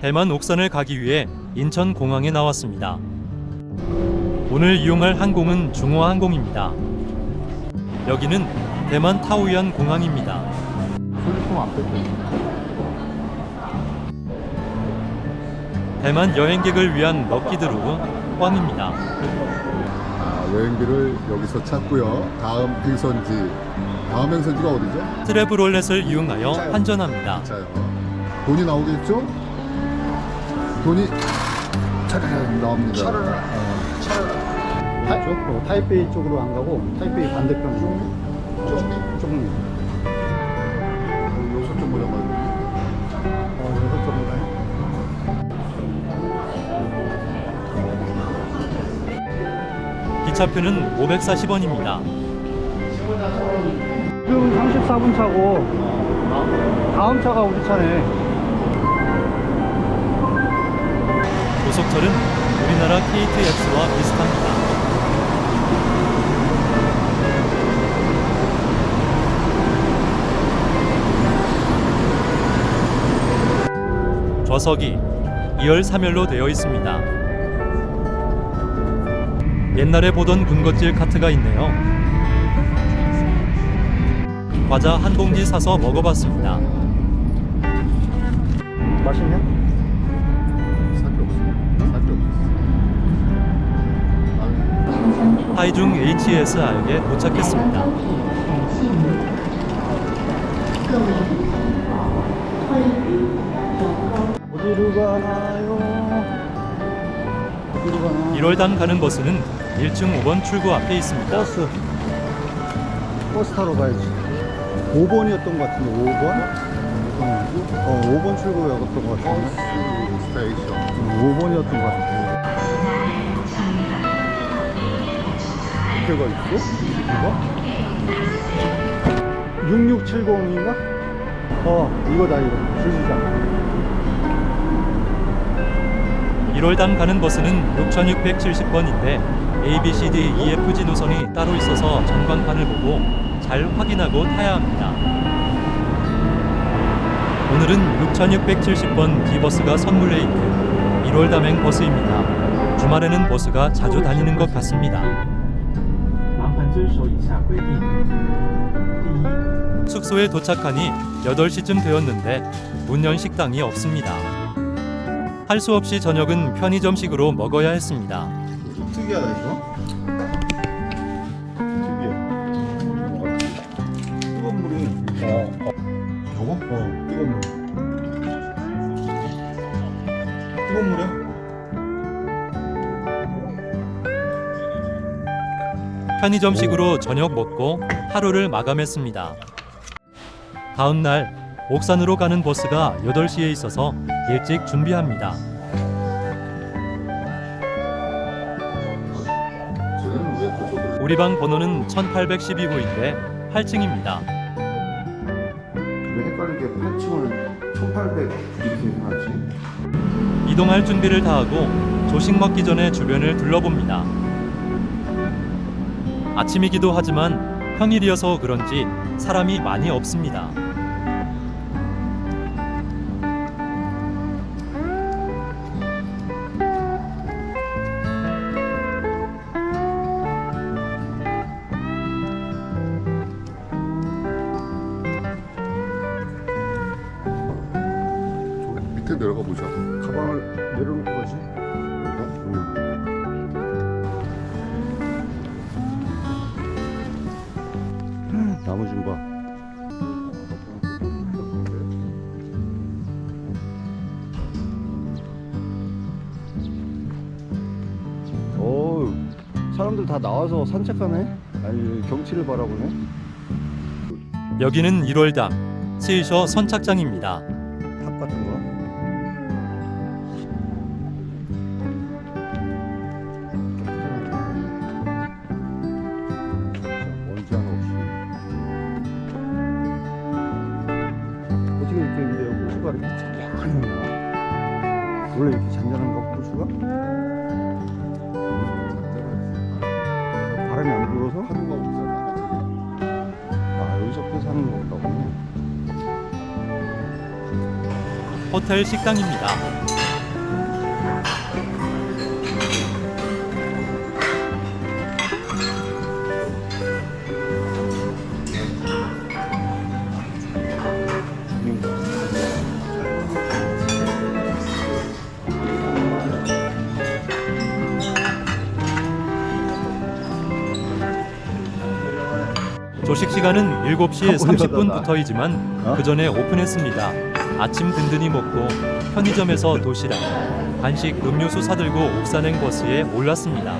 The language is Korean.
대만 옥산을 가기 위해 인천 공항에 나왔습니다. 오늘 이용할 항공은 중화항공입니다. 여기는 대만 타오유안 공항입니다. 대만 여행객을 위한 럭키드루 포함입니다. 아, 여행비를 여기서 찾고요. 다음 행선지. 다음 행선지가 어디죠? 트래블 롤렛을 이용하여 환전합니다. 자요. 돈이 나오겠죠? 돈이 차르르 나옵니다. 타, 어, 타이페이 쪽으로 안 가고 타이페이 반대편 쪽 조금 여기서 좀 보자마자. 어, 여섯 쪽으로 가요. 기차표는 540원입니다. 지금 34분 차고 다음 차가 우리 차네. 고속철은 우리나라 KTX와 비슷합니다. 좌석이 2열 3열로 되어 있습니다. 옛날에 보던 군것질 카트가 있네요. 과자 한 봉지 사서 먹어봤습니다. 맛있냐? 하이중 HSR에 도착했습니다. 어디로 가나요? 어디로 가나? 1월당 가는 버스는 1층 5번 출구 앞에 있습니다. 버스. 버스 타러 가야지. 5번이었던 것 같은데 5번? 어, 5번 출구였던 것 같은데. 버스 스테이션. 5번이었던 것 같은데. 이렇게가 있어? 이거? 6670인가? 어, 이거다, 이거. 주시장. 1월당 가는 버스는 6670번인데 A, B, C, D, E, F, G 노선이 따로 있어서 전광판을 보고 잘 확인하고 타야 합니다. 오늘은 6670번 D버스가 선물해 있는 1월 담행 버스입니다. 주말에는 버스가 자주 다니는 것 같습니다. 숙소에 도착하니 8시쯤 되었는데 문연 식당이 없습니다. 할 수 없이 저녁은 편의점식으로 먹어야 했습니다. 좀 특이하다 이거. 특이해. 뜨거운 물이. 어. 어. 요거? 어. 뜨거운 물. 뜨거운 물이야? 편의점식으로 저녁 먹고 하루를 마감했습니다. 다음 날 옥산으로 가는 버스가 8시에 있어서 일찍 준비합니다. 우리 방 번호는 1812호인데 8층입니다. 왜 헷갈리게 8층을 1800 이렇게 하지? 이동할 준비를 다 하고 조식 먹기 전에 주변을 둘러봅니다. 아침이기도 하지만 평일이어서 그런지 사람이 많이 없습니다. 저 밑에 내려가 보자. 가방을 내려놓고 사람들 다 나와서 산책하네? 아니, 경치를 바라보네? 여기는 1월당 스위셔 선착장입니다. 탑 같은 거? 먼지 하나 없이 어떻게 이렇게 근데 호수가 이렇게 잔잔하냐 원래 이렇게 잔잔한가 호수가? 안 불어서? 하루가 없잖아. 아 여기서 표 사는 건가 보네 호텔 식당입니다. 조식 시간은 7시 아, 30분부터이지만 어? 그 전에 오픈했습니다. 아침 든든히 먹고 편의점에서 도시락, 간식, 음료수 사들고 옥산행 버스에 올랐습니다.